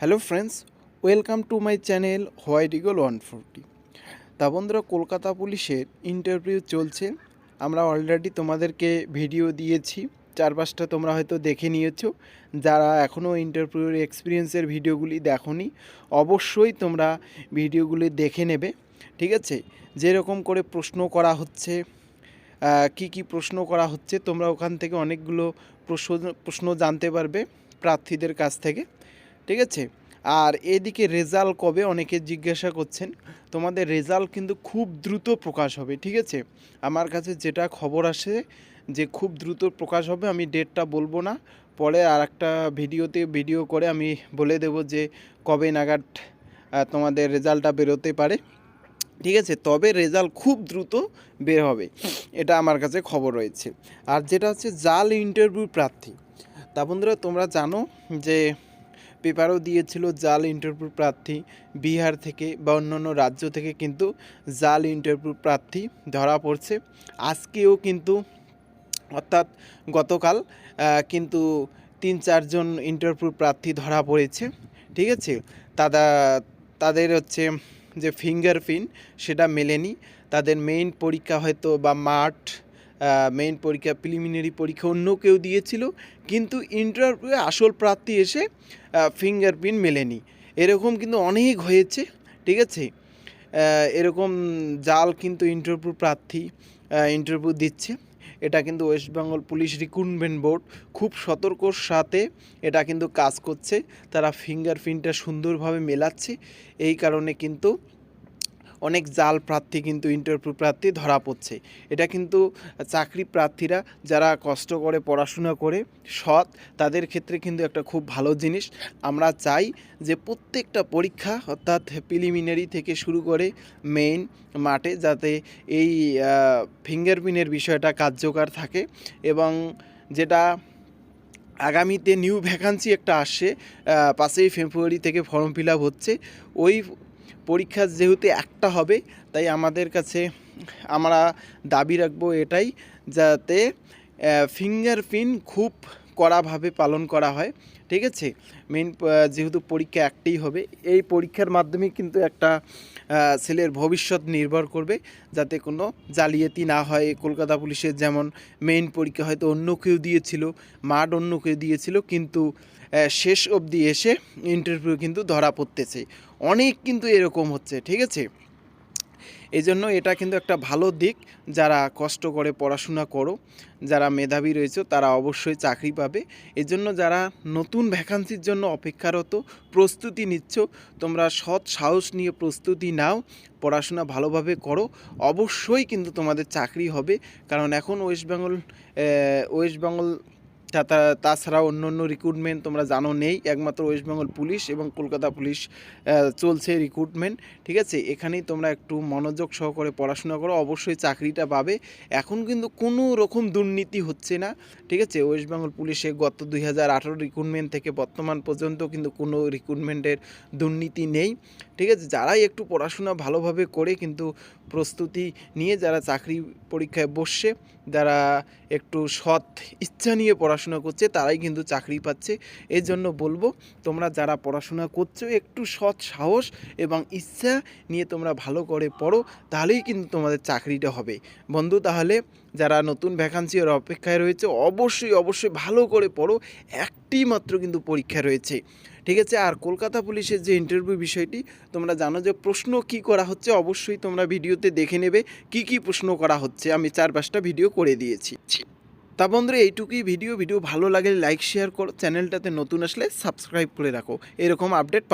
Hello friends, welcome to my channel white eagle one forty. তা বন্ধুরা, কলকাতা পুলিশের interview চলছে। আমরা অলরেডি তোমাদেরকে ভিডিও দিয়েছি। চার পাঁচটা তোমরা হয়তো দেখে নিয়েছো। যারা এখনও ইন্টারভিউর এক্সপিরিয়েন্সের ভিডিওগুলি দেখোনি, অবশ্যই তোমরা ভিডিওগুলি দেখে নেবে। ঠিক আছে? যেরকম করে প্রশ্ন করা হচ্ছে কি কি প্রশ্ন করা হচ্ছে, তোমরা ওখান থেকে অনেকগুলো প্রশ্ন প্রশ্ন জানতে পারবে প্রার্থীদের কাছ থেকে। ঠিক আছে? আর এদিকে রেজাল্ট কবে? অনেকে জিজ্ঞাসা করছেন। তোমাদের রেজাল্ট কিন্তু খুব দ্রুত প্রকাশ হবে, ঠিক আছে? আমার কাছে যেটা খবর আসে যে খুব দ্রুত প্রকাশ হবে, আমি ডেটটা বলব না। পরে আর একটা ভিডিওতে ভিডিও করে আমি বলে দেব যে কবে নাগাদ তোমাদের রেজাল্টটা বেরোতে পারে। ঠিক আছে? তবে রেজাল্ট খুব দ্রুত বের হবে, এটা আমার কাছে খবর রয়েছে। আর যেটা হচ্ছে জাল ইন্টারভিউ প্রার্থী। তা বন্ধুরা, তোমরা জানো যে পেপারও দিয়েছিল জাল ইন্টারভিউ প্রার্থী বিহার থেকে বা অন্যান্য রাজ্য থেকে কিন্তু জাল ইন্টারভিউ প্রার্থী ধরা পড়ছে। আজকেও কিন্তু, অর্থাৎ গতকাল কিন্তু তিন চারজন ইন্টারভিউ প্রার্থী ধরা পড়েছে, ঠিক আছে? তারা তাদের হচ্ছে যে ফিঙ্গারপ্রিন্ট সেটা মেলেনি। তাদের মেইন পরীক্ষা হয়তো বা মাঠ মেইন পরীক্ষা প্রিলিমিনারি পরীক্ষা অন্য কেউ দিয়েছিল, কিন্তু ইন্টারভিউ আসল প্রার্থী এসে ফিঙ্গারপ্রিন্ট মেলেনি। এরকম কিন্তু অনেক হয়েছে, ঠিক আছে? এরকম জাল কিন্তু ইন্টারভিউ প্রার্থী ইন্টারভিউ দিচ্ছে। এটা কিন্তু West Bengal police recruitment board খুব সতর্কর সাথে এটা কিন্তু কাজ করছে। তারা ফিঙ্গারপ্রিন্টটা সুন্দরভাবে মেলাচ্ছে। এই কারণে কিন্তু অনেক জাল প্রার্থী কিন্তু ইন্টারভিউ প্রার্থী ধরা পড়ছে। এটা কিন্তু চাকরি প্রার্থীরা যারা কষ্ট করে পড়াশোনা করে সৎ, তাদের ক্ষেত্রে কিন্তু একটা খুব ভালো জিনিস। আমরা চাই যে প্রত্যেকটা পরীক্ষা অর্থাৎ প্রিলিমিনারি থেকে শুরু করে মেইন মাঠে যাতে এই ফিঙ্গারপ্রিন্টের বিষয়টা কার্যকর থাকে এবং যেটা আগামীতে নিউ ভ্যাকান্সি একটা আসছে পাঁচই ফেব্রুয়ারি থেকে ফর্ম ফিল হচ্ছে, ওই পরীক্ষা যেহেতু একটা হবে তাই আমাদের কাছে আমরা দাবি রাখব এটাই যাতে ফিঙ্গারপ্রিন্ট খুব কড়াভাবে পালন করা হয়, ঠিক আছে? মেন যেহেতু পরীক্ষা একটাই হবে, এই পরীক্ষার মাধ্যমে কিন্তু একটা ছেলের ভবিষ্যৎ নির্ভর করবে যাতে কোনো জালিয়াতি না হয়। কলকাতা পুলিশের যেমন মেইন পরীক্ষা হয়তো অন্য কেউ দিয়েছিল, মাঠ অন্য কেউ দিয়েছিল, কিন্তু শেষ অবধি এসে ইন্টারভিউ কিন্তু ধরা পড়তেছে। অনেক কিন্তু এরকম হচ্ছে, ঠিক আছে? এই জন্য এটা কিন্তু একটা ভালো দিক। যারা কষ্ট করে পড়াশোনা করো, যারা মেধাবী রয়েছে, তারা অবশ্যই চাকরি পাবে। এই জন্য যারা নতুন ভ্যাকান্সির জন্য অপেক্ষারত, প্রস্তুতি নিচ্ছ, তোমরা সৎ সাহস নিয়ে প্রস্তুতি নাও, পড়াশোনা ভালোভাবে করো। অবশ্যই কিন্তু তোমাদের চাকরি হবে। কারণ এখন ওয়েস্ট বেঙ্গল ওয়েস্ট বেঙ্গল তাছাড়া অন্য অন্য রিক্রুটমেন্ট তোমরা জানো নেই। একমাত্র ওয়েস্ট বেঙ্গল পুলিশ এবং কলকাতা পুলিশ চলছে রিক্রুটমেন্ট ঠিক আছে? এখানেই তোমরা একটু মনোযোগ সহকারে পড়াশোনা করো। অবশ্যই চাকরিটা পাবে। এখন কিন্তু কোনো রকম দুর্নীতি হচ্ছে না, ঠিক আছে? ওয়েস্ট বেঙ্গল পুলিশে গত দুই হাজার আঠারো রিক্রুটমেন্ট থেকে বর্তমান পর্যন্ত কিন্তু কোনো রিক্রুটমেন্টের দুর্নীতি নেই, ঠিক আছে? যারাই একটু পড়াশোনা ভালোভাবে করে কিন্তু প্রস্তুতি নিয়ে যারা চাকরি পরীক্ষায় বসছে যারা একটু সৎ ইচ্ছা নিয়ে পড়াশোনা করছে, তারাই কিন্তু চাকরি পাচ্ছে। এই জন্য বলব, তোমরা যারা পড়াশোনা করছ, একটু সৎ সাহস এবং ইচ্ছা নিয়ে তোমরা ভালো করে পড়ো, তাহলেই কিন্তু তোমাদের চাকরিটা হবে। বন্ধু, তাহলে যারা নতুন ভ্যাকান্সির অপেক্ষায় রয়েছে, অবশ্যই অবশ্যই ভালো করে পড়ো। একটি মাত্র কিন্তু পরীক্ষা রয়েছে। ঠিক আছে? আর কলকাতা পুলিশের যে ইন্টারভিউ বিষয়টি, তোমরা জানো যে প্রশ্ন কি করা হচ্ছে, অবশ্যই তোমরা ভিডিওতে দেখে নেবে কি কি প্রশ্ন করা হচ্ছে। আমি চার পাঁচটা ভিডিও করে দিয়েছি। তা বন্ধুরা, এইটুকুই ভিডিও ভিডিও ভালো লাগে লাইক শেয়ার করো। চ্যানেলটাতে নতুন আসলে সাবস্ক্রাইব করে রাখো। এরকম আপডেট